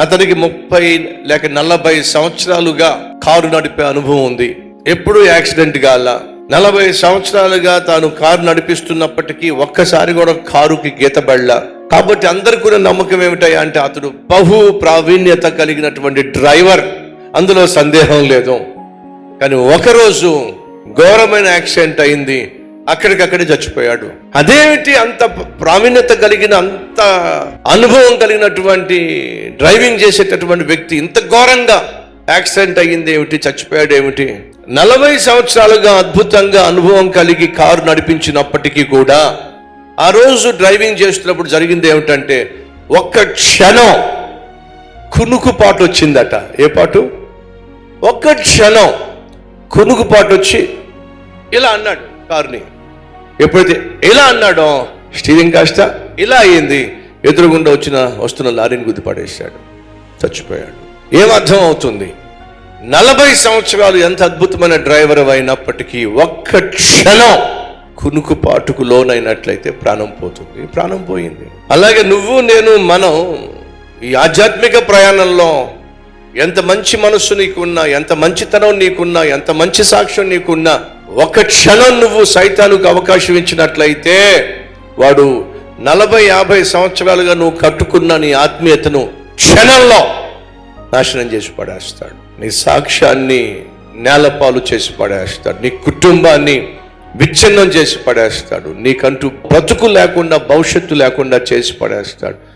అతనికి ముప్పై లేక నలభై సంవత్సరాలుగా కారు నడిపే అనుభవం ఉంది. ఎప్పుడూ యాక్సిడెంట్ కాల నలభై సంవత్సరాలుగా తాను కారు నడిపిస్తున్నప్పటికీ ఒక్కసారి కూడా కారుకి గీతబడలా కాబట్టి అందరికి కూడా నమ్మకం ఏమిటాయి అంటే అతడు బహు ప్రావీణ్యత కలిగినటువంటి డ్రైవర్. అందులో సందేహం లేదు. కానీ ఒకరోజు ఘోరమైన యాక్సిడెంట్ అయింది. అక్కడికక్కడే చచ్చిపోయాడు. అదేమిటి అంత ప్రావీణ్యత కలిగిన అంత అనుభవం కలిగినటువంటి డ్రైవింగ్ చేసేటటువంటి వ్యక్తి ఇంత ఘోరంగా యాక్సిడెంట్ అయ్యింది ఏమిటి చచ్చిపోయాడు ఏమిటి? నలభై సంవత్సరాలుగా అద్భుతంగా అనుభవం కలిగి కారు నడిపించినప్పటికీ కూడా ఆ రోజు డ్రైవింగ్ చేస్తున్నప్పుడు జరిగింది ఏమిటంటే ఒక్క క్షణం కునుకుపాటు వచ్చిందట. ఏ పాటు? ఒక్క క్షణం కునుకుపాటు వచ్చి ఇలా అన్నాడు కారుని. ఎప్పుడైతే ఎలా అన్నాడో స్టీరింగ్ కాస్త ఇలా అయింది. ఎదురుగుండా వచ్చిన వస్తున్న లారీని గుద్దిపడేశాడు. చచ్చిపోయాడు. ఏమర్థం అవుతుంది నలభై సంవత్సరాలు ఎంత అద్భుతమైన డ్రైవర్ అయినప్పటికీ ఒక్క క్షణం కునుకుపాటుకు లోనైనట్లయితే ప్రాణం పోతుంది. ప్రాణం పోయింది. అలాగే నువ్వు నేను మనం ఈ ఆధ్యాత్మిక ప్రయాణంలో ఎంత మంచి మనస్సు నీకున్నా ఎంత మంచితనం నీకున్నా ఎంత మంచి సాక్ష్యం నీకున్నా ఒక క్షణం నువ్వు సైతానికి అవకాశం ఇచ్చినట్లయితే వాడు నలభై యాభై సంవత్సరాలుగా నువ్వు కట్టుకున్న నీ ఆత్మీయతను క్షణంలో నాశనం చేసి పడేస్తాడు. నీ సాక్ష్యాన్ని నేలపాలు చేసి పడేస్తాడు. నీ కుటుంబాన్ని విచ్ఛిన్నం చేసి పడేస్తాడు. నీకంటూ బ్రతుకు లేకుండా భవిష్యత్తు లేకుండా చేసి పడేస్తాడు.